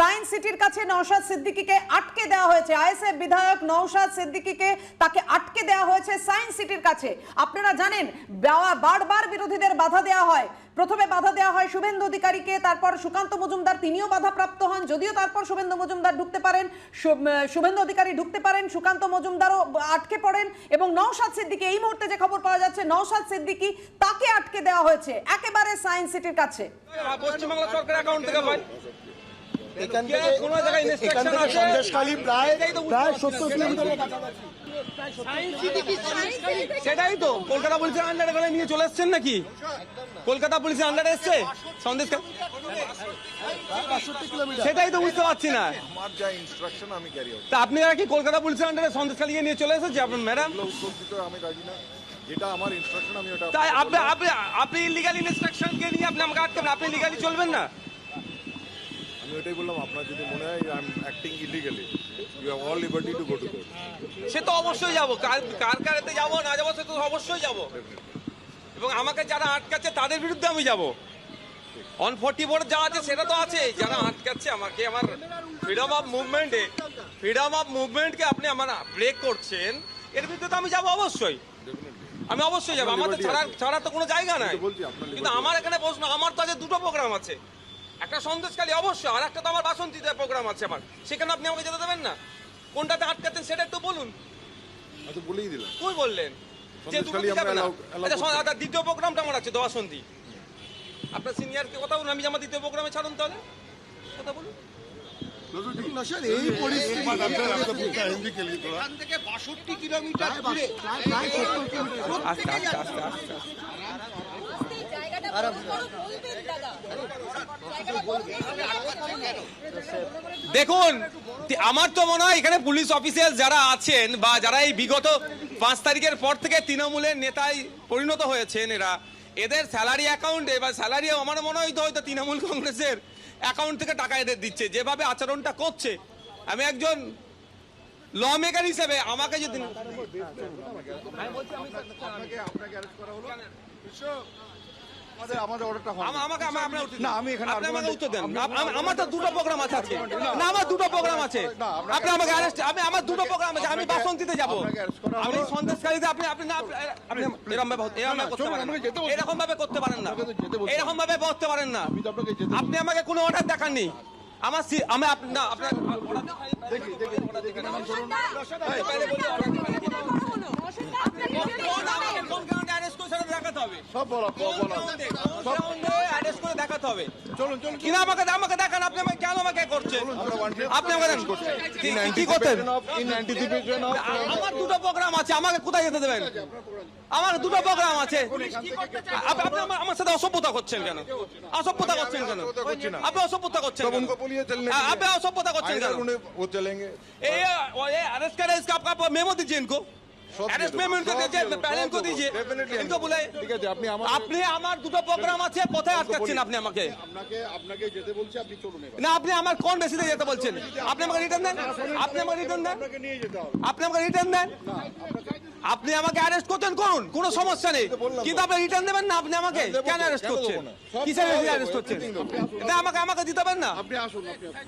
Science সিটির কাছে নওশাদ সিদ্দিকীকে আটকে দেওয়া হয়েছে। আইএসএফ বিধায়ক নওশাদ সিদ্দিকীকে তাকে আটকে দেওয়া হয়েছে সায়েন্স সিটির কাছে। আপনারা জানেন, বারবার বিরোধীদের বাধা দেওয়া হয়। প্রথমে বাধা দেওয়া হয় শুভেন্দু অধিকারীকে, তারপর সুকান্ত মজুমদার, তিনিও বাধাপ্রাপ্ত হন। যদিও তারপর শুভেন্দু মজুমদার ঢুকতে পারেন শুভেন্দু অধিকারী ঢুকতে পারেন, সুকান্ত মজুমদারও আটকে পড়েন এবং নওশাদ সিদ্দিকী, এই মুহূর্তে যে খবর পাওয়া যাচ্ছে, নওশাদ সিদ্দিকী তাকে আটকে দেওয়া হয়েছে, একেবারে সায়েন্স সিটির কাছে। এখান থেকে এখান থেকে সন্দেশখালী প্রায় এটাই তো বুঝতে প্রায় সত্তর কিলোমিটারের কাছাকাছি। সেটাই তো। কলকাতা পুলিশের আন্ডারে করে নিয়ে চলে এসছেন নাকি? কলকাতা পুলিশের আন্ডারে এসছে? সন্দেশ সেটাই তো বুঝতে পারছি না। আমার যা ইনস্ট্রাকশন আমি ক্যারি আউট তা আপনারা কি কলকাতা পুলিশের আন্ডারে সন্দেশখালীকে নিয়ে চলে এসেছে আপনার ম্যাডাম আমি রাজি না। যেটা আমার ইনস্ট্রাকশন আমি ওটা তাই আপনি আপনি আপনি ইলিগাল ইনস্ট্রাকশন কে নিয়ে আপনি আমাকে আটকাবেন। আপনি লিগালি চলবেন না? আমি ওটাই বললাম আপনার যদি মনে হয় I am acting illegally you have all liberty to go to court সে তো অবশ্যই যাব। কার কার কারেতে যাব না যাব সে তো অবশ্যই যাব। এবং আমাকে যারা আটকাচ্ছে তাদের বিরুদ্ধে আমি যাব। অন ফোর্টি ফোর যা আছে সেটা তো আছে। যারা আটকাচ্ছে আমাকে আমার ফ্রিডম অফ মুভমেন্টে ফ্রিডম অফ মুভমেন্টকে আপনি আমার ব্রেক করছেন এর বিরুদ্ধে তো আমি যাব অবশ্যই। আমি অবশ্যই যাব। আমার তো ছাড়ার ছাড়ার তো কোনো জায়গা নাই। বলছি, কিন্তু আমার এখানে প্রশ্ন আমার তো আজ দুটো প্রোগ্রাম আছে। একটা সন্দেশকালী অবশ্যই আর একটা তো আমার বাসন্তীতে প্রোগ্রাম আছে আমার। সেখানে আপনি আমাকে যেতে দেবেন না? কোনটাতে আটকাতেন সেটা একটু বলুন। আমি তো বলেই দিলাম। কই বললেন? যে দুটো যাবে না? আচ্ছা আচ্ছা, দ্বিতীয় প্রোগ্রামটা আমার আছে দোয়াশন্তি আপনার সিনিয়রকে কথা বলুন আমি আমার দ্বিতীয় প্রোগ্রামে ছাড়ুন তাহলে। কথা বলুন। না এই পরিস্থিতি কিলোমিটার দূরে। আস্তে আস্তে আস্তে আস্তে। দেখুন আমার তো মনে হয় এখানে পুলিশ অফিসিয়াল যারা আছেন বা যারা এই বিগত পাঁচ তারিখের পর থেকে তৃণমূলের নেতায় পরিণত হয়েছেন এরা এদের স্যালারি অ্যাকাউন্টে বা স্যালারি আমার মনে হয় তো হয়তো তৃণমূল কংগ্রেসের অ্যাকাউন্ট থেকে টাকা এদের দিচ্ছে যেভাবে আচরণটা করছে। আমি একজন ল মেকার হিসেবে আমাকে যদি আপনাকে আপনাকে করা হলো। আমাদের আমাদের অর্ডারটা হয় আমাকে আমা- আপনার না, আমি এখানে আপনি আমাকে উত্তর দেন। আমার তো দুটো প্রোগ্রাম আছে আজকে। না আমার দুটো প্রোগ্রাম আছে। আপনি আমাকে অ্যারেস্ট আমি আমার দুটো প্রোগ্রাম আছে আমি বাসন্তীতে যাব। আপনি সন্দেশকারীতে আপনি আপনি না আপনি এরকম ভাবে এরকম ভাবে করতে পারেন। এরকম ভাবে করতে পারেন না। আপনাকে তো যেতে বলছি। এরকম ভাবে করতে পারেন না। আমি তো আপনাকে যেতে আপনি আমাকে কোনো অর্ডার দেখাননি। আমার আমি না আপনার কোন কারণে অ্যারেস্ট করে সেটা দেখাতে হবে সব বলা বলা সব অ্যারেস্ট করে দেখাতে হবে চলুন চলুন কিনা আমাকে আমাকে দেখান আপনি আমাকে কেন আমাকে করছেন আমরা wanted আপনি আমাকে দেন কি- কি করতেন ইন অ্যান্টিসিপেশন অফ আ- আমার দুটো প্রোগ্রাম আছে আমাকে কোথায় যেতে দেবেন আমার দুটো প্রোগ্রাম আছে আপ- আপনি আমার- আমার সাথে অসভ্যতা করছেন কেন অসভ্যতা করছেন কেন অসভ্যতা করছি না। আপনি অসভ্যতা করছেন सब কেন उनको बोलिए चलने आ- आप असभ्यता करते हैं आइदर क्या? उन्हें वो चलेंगे ए ये अरेस्ट करे इसका आपका आप मेमो दीजिए इनको सब अरेस्ट दे दो, मेमो इनको सब दीजिए दे दो, पहले सब इनको दे दो, दीजिए definitely इनको बुलाए ঠিক আছে আপনি আমার আপনি আমার দুটো প্রোগ্রাম আছে কোথায় আটকাচ্ছেন আপনি আমাকে আপনাকে আপনাকে যেতে বলছি আপনি চলুন এবার না আপনি আমার কোন বেসিতে যেতে বলছেন আপনি আমাকে রিটার্ন দেন আপনি আমাকে রিটার্ন দেন আপনাকে নিয়ে যেতে হবে আপনি আমাকে রিটার্ন দেন আপনি আমাকে অ্যারেস্ট করতেন করুন কোনো সমস্যা নেই। কিন্তু আপনি রিটার্ন দেবেন না আপনি আমাকে কেন অ্যারেস্ট করছেন? কিসের অ্যারেস্ট করছেন? এটা আমাকে আমাকে দিতে পারেন না? আপনি আসুন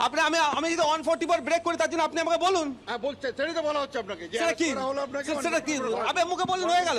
আপনি আমি আমি যদি ওয়ান ফোর্টি ফোর ব্রেক করি তার জন্য আপনি আমাকে বলুন। হ্যাঁ বলছে সেটাই তো বলা হচ্ছে আপনাকে সেটা কি? সেটা কি? আপনি মুখে বললেন হয়ে গেল।